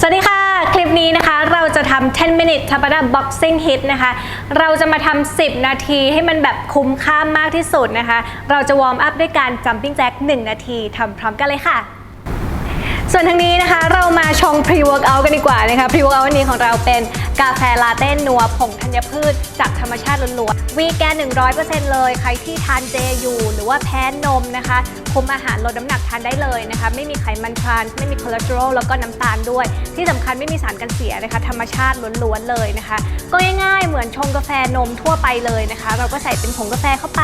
สวัสดีค่ะ คลิปนี้นะคะเราจะทำ 10 minute Tabata boxing hit นะคะ เราจะมาทำ 10 นาทีให้มันแบบคุ้มค่ามากที่สุดนะคะ เราจะวอร์มอัพด้วยการ jumping jack 1 นาทีทำพร้อมกันเลยค่ะ ส่วนทางนี้นะคะเรามาชง pre workout กันดีกว่านะคะ pre workout วันนี้ของเราเป็นกาแฟลาเต้นัวผงธัญพืช จากธรรมชาติล้วนๆวีแกน 100%เลย ใครที่ทานเจอยู่ หรือว่าแพ้นมนะคะคุมอาหารลดน้ำหนักทานได้เลยนะคะไม่มีไขมันทรานไม่มีคอเลสเตอรอลแล้วก็น้ำตาลด้วย ที่สำคัญไม่มีสารกันเสียนะคะ ธรรมชาติล้วนๆเลยนะคะ ก็ง่ายๆเหมือนชงกาแฟนมทั่วไปเลยนะคะ เราก็ใส่เป็นผงกาแฟเข้าไป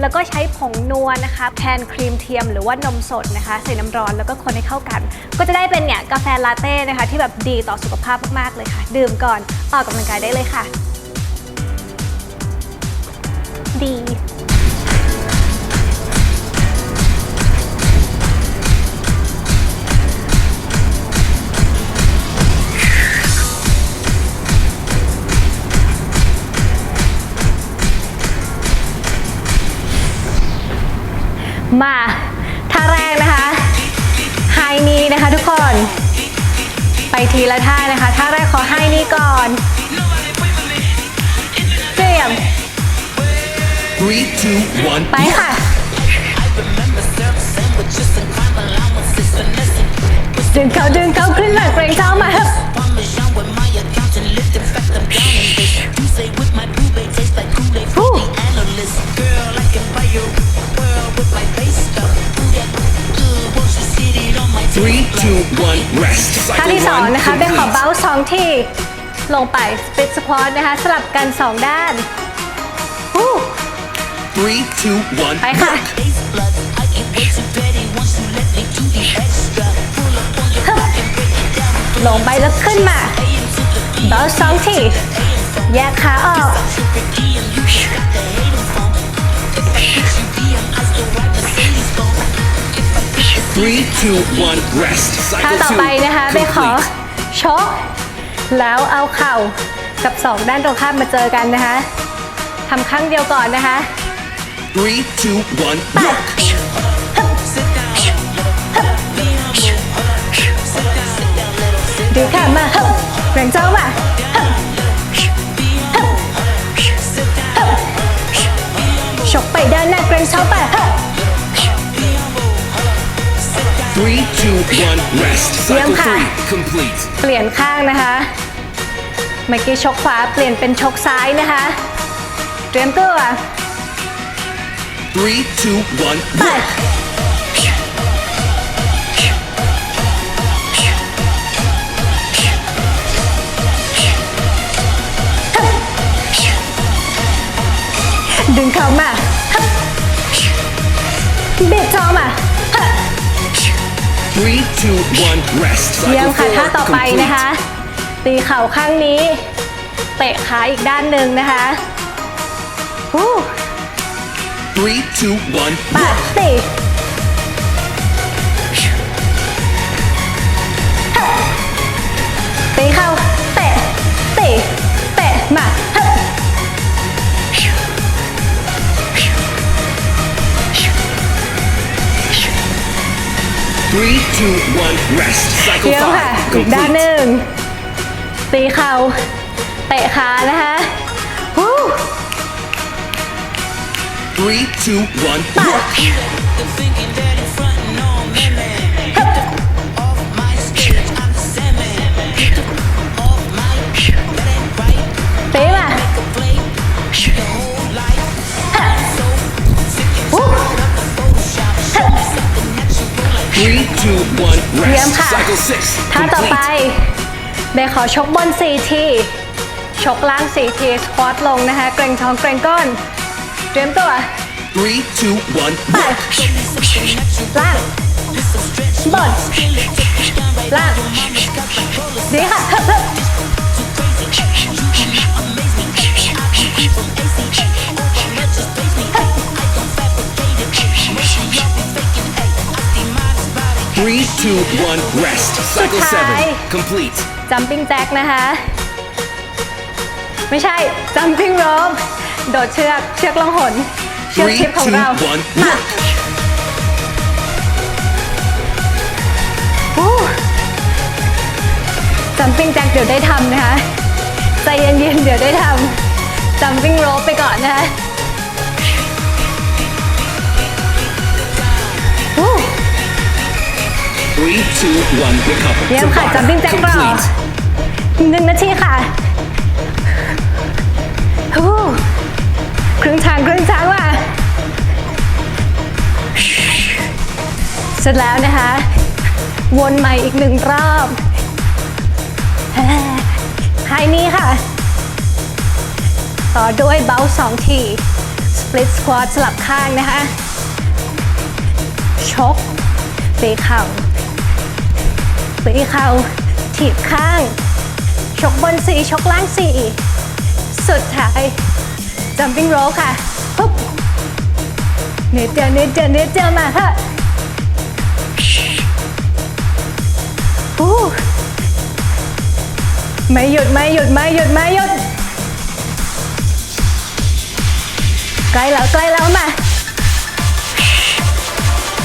แล้วก็ใช้ผงนัวนะคะแทนครีมเทียมหรือว่านมสดนะคะใส่น้ำร้อนแล้วก็คนให้เข้ากัน ก็จะได้เป็นเนี่ยกาแฟลาเต้นะคะที่แบบดีต่อสุขภาพมากๆเลยค่ะ ดื่มก่อนออกกำลังกายได้เลยค่ะ ดี มาท่าแรกนะคะไฮนีนะคะทุกคน ไปทีละท่านะคะท่าแรกขอไฮนีก่อนเตรียม Three, two, one. ไปค่ะ ดึงเขาดึงเขาขึ้นมาเก ท่า Cycle ที่สอง one. นะคะเป็นขอ complete. เบ้าสองที่ลงไปสปิดสควอตนะคะสลับกันสองด้านฮู้ Three, two, one. ไปค่ะลงไปแล้วขึ้นมาเบาสองทีแยกขาออก Three, two, one. Rest. ท่า Cycle ต่อ two. ไปนะคะ ไปขอ complete. ชก แล้วเอาเข่ากับสองด้านตรงข้ามมาเจอกันนะคะทำครั้งเดียวก่อนนะคะ Three, two, one. ไป Rock. ดึงขามาฮึบแรงเจ้ามาฮึบฮึบฮึบชกไปด้านหน้าเกรงเท้าไป Three, two, one. Rest. Cycle Yum, ha. three. Complete. เปลี่ยนข้างนะคะเมื่อกี้ชกขวาเปลี่ยนเป็นชกซ้ายนะคะ เตรียมตัว Three, two, one. ไป Rock. ดึงเขามาฮึบบิดท้องมาฮึบ Three, two, one. Rest. เยี่ยม Cycle ค่ะ four. ท่าต่อไป complete. นะคะตีเข่าข้างนี้ เตะขาอีกด้านหนึ่งนะคะฮู้ Three, two, one. ไป Rock. ตีตีเข่าเตะตีเตะมา Three, two, one. Rest. Cycle เยี่ยมค่ะ five. อีกด้านห Complete. นึ่ง ตีเข่า เตะขานะคะฮู้ Three, two, one. ไป Rock. เต เยี่ยม Rest. ค่ะ Cycle six. ท่าต่อไป Complete. เบย์ขอชกบน4ทีชกล่าง4ทีสควอตลงนะคะเกรงท้องเกรงก้นเตรียมตัว Three, two, one. ไป Rock. ล่างบนล่ Three, two, one. Rest. Cycle seven. Sukhai. Complete. จัมปิ้งแจ็คนะคะ ไม่ใช่จัมปิ้งโรบโดดเชือก เชือกล่องหน เชือก Three, ทิปของ two, เรา one. มา Rock. ฮู้ jumping jack เดี๋ยวได้ทำนะคะ ใจเย็นๆเดี๋ยวได้ทำ jumping rope ไปก่อนนะคะ Three, two, one, recover. เยี่ยมค่ะ Tabata jumping jack รอ complete. หนึ่งนาทีค่ะฮู้ครึ่งทางครึ่งทางว่ะ เสร็จแล้วนะคะ วนใหม่อีกหนึ่งรอบไฮนี้ค่ะ ต่อด้วยเบลสองที split squat สลับข้างนะคะ ชกตีเข่า ตีเข่าถีบข้าง ชกบนสี่ชกล่างสี่สุดท้าย jumping rope ค่ะปุ๊บเนื้อเดียวเนื้อเดียวเนื้อเดียวมาค่ะอู้ไม่หยุดไม่หยุดไม่หยุดไม่หยุดใกล้แล้วใกล้แล้วมา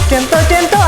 เตรียมตัวเตรียมตัว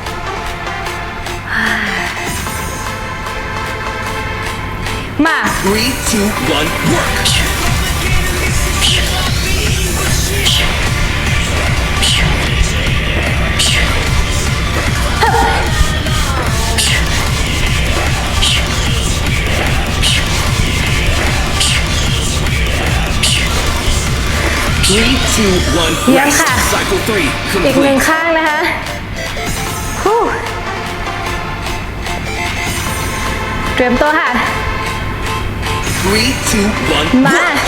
มา Three, two, one, work. 3, 2, 1, Yeah, rest. ha. Cycle 3, อีกหนึ่ง complete. ข้างนะคะฮู้เตรียมตัวค่ะ 3, 2, 1, มา work.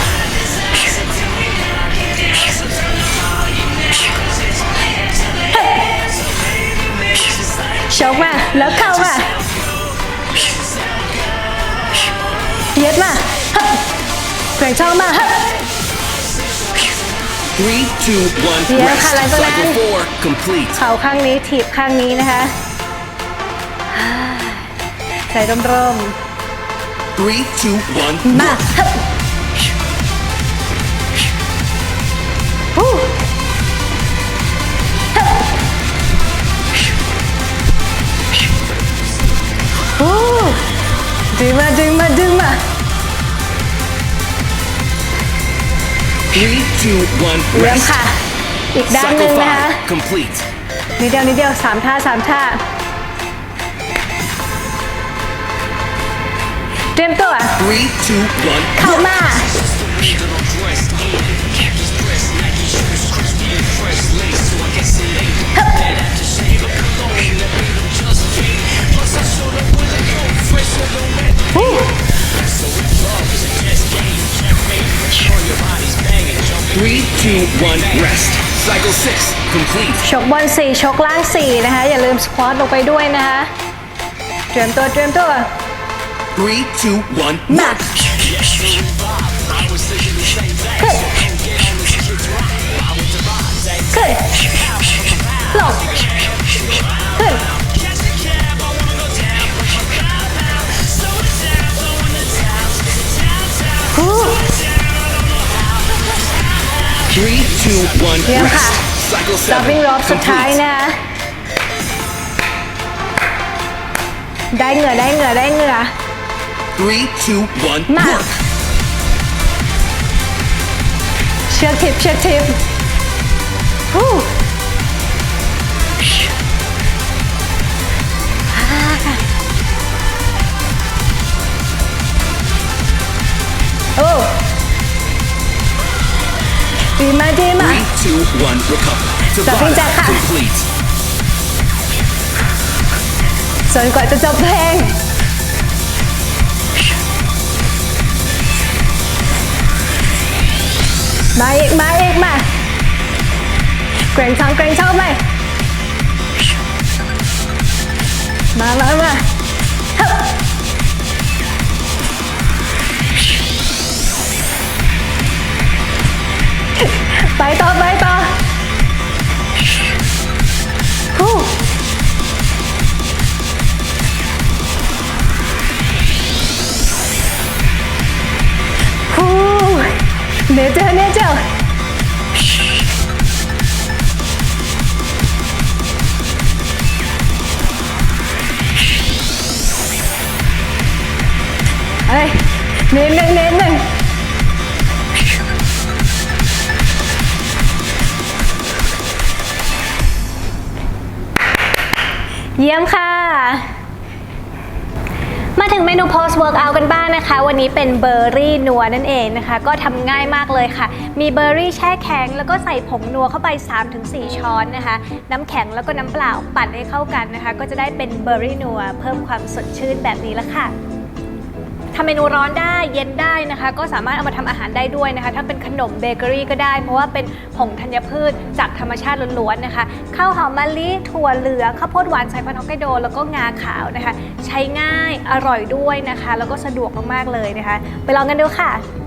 ชกมา แล้วเข้ามา เย็ดมาฮึบแกว่งช่องมาฮึบ 3, 2, 1, Yeah, rest. ha, like that. Cycle 4, complete. เข่าข้างนี้ถีบข้างนี้นะคะใจร่ม 3, 2, 1, ๆมาฮึบฮู้ฮึบฮู้ดึงมาดึงมาดึงมา 3, 2, 1, เริ่ม rest. ค่ะ อีกด้านหนึ่ Cycle งนะคะ 5, complete. นิดเดียวนิดเดียวสามท่าสามท่า เตรียมตัว 3, 2, 1, เข้ามา 3, 2, 1, rest. Cycle 6, complete. ชกบนสี่ชกล่างสี่นะคะ อย่าลืมสควอตลงไปด้วยนะคะ เตรียมตัว เตรียมตัว 3, 2, 1, มา work. ขึ้นขึ้นลงขึ้นฮู้ 3, 2, 1, Yeah, rest. ha. Cycle 7, stopping rope สุดท้าย complete. นะคะได้เหงื่อได้เหงื่อได้เหงื่อ Three, two, one, Mark. work. Shell tip, shell tip. Whew. Ah. Oh. Dima, Dima. Three, two, one, recover. Tabata, complete. So I've got the double hang. มาอีกมาอีกมาเกรงช่องเกรงช่องไปมามา เนเจอร์เนเจอร์เฮ้ยเน้นน่เน้นน่เยี่ยมค่ะ มาถึงเมนู post workout กันบ้างนะคะ วันนี้เป็นเบอร์รี่นัวนั่นเองนะคะ ก็ทำง่ายมากเลยค่ะ มีเบอร์รี่แช่แข็ง แล้วก็ใส่ผงนัวเข้าไป 3-4 ช้อนนะคะ น้ำแข็งแล้วก็น้ำเปล่าปั่นให้เข้ากันนะคะ ก็จะได้เป็นเบอร์รี่นัวเพิ่มความสดชื่นแบบนี้ละค่ะ ทำเมนูร้อนได้เย็นได้นะคะ ก็สามารถเอามาทำอาหารได้ด้วยนะคะ ถ้าเป็นขนมเบเกอรี่ก็ได้ เพราะว่าเป็นผงธัญพืชจากธรรมชาติล้วนๆนะคะข้าวหอมมะลิถั่วเหลืองข้าวโพดหวานสายพันธุ์ฮอกไกโดแล้วก็งาขาวนะคะ ใช้ง่ายอร่อยด้วยนะคะ แล้วก็สะดวกมากๆเลยนะคะ ไปลองกันดูค่ะ